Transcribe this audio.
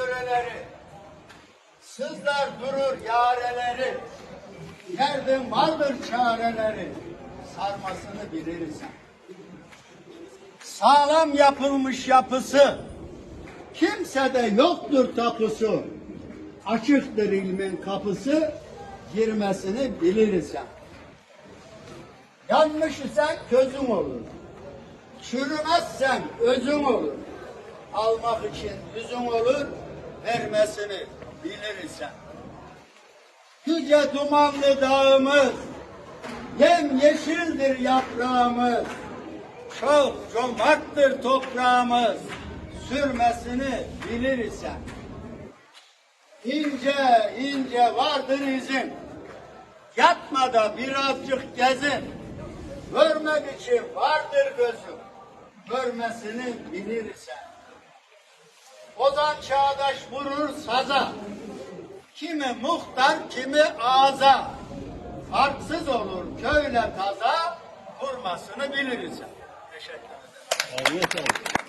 yöreleri, sızlar durur yareleri, derdim vardır çareleri, sarmasını bilirsen. Sağlam yapılmış yapısı, kimsede yoktur tapusu, açıktır ilmin kapısı, girmesini bilirsen. Yanlış isen közün olur. Çürümezsen özün olur. Almak için yüzün olur, vermesini bilirsen. Yüce dumanlı dağımız, yem yeşildir yaprağımız. Çok cömerttir toprağımız, sürmesini bilirsen. İnce ince vardır izin, yatma da birazcık gezin. Görmek için vardır gözüm, görmesini bilirsen. Ozan çağdaş vurur saza, kimi muhtar kimi ağza. Farksız olur köyle kaza, vurmasını bilirsen. Teşekkür ederim.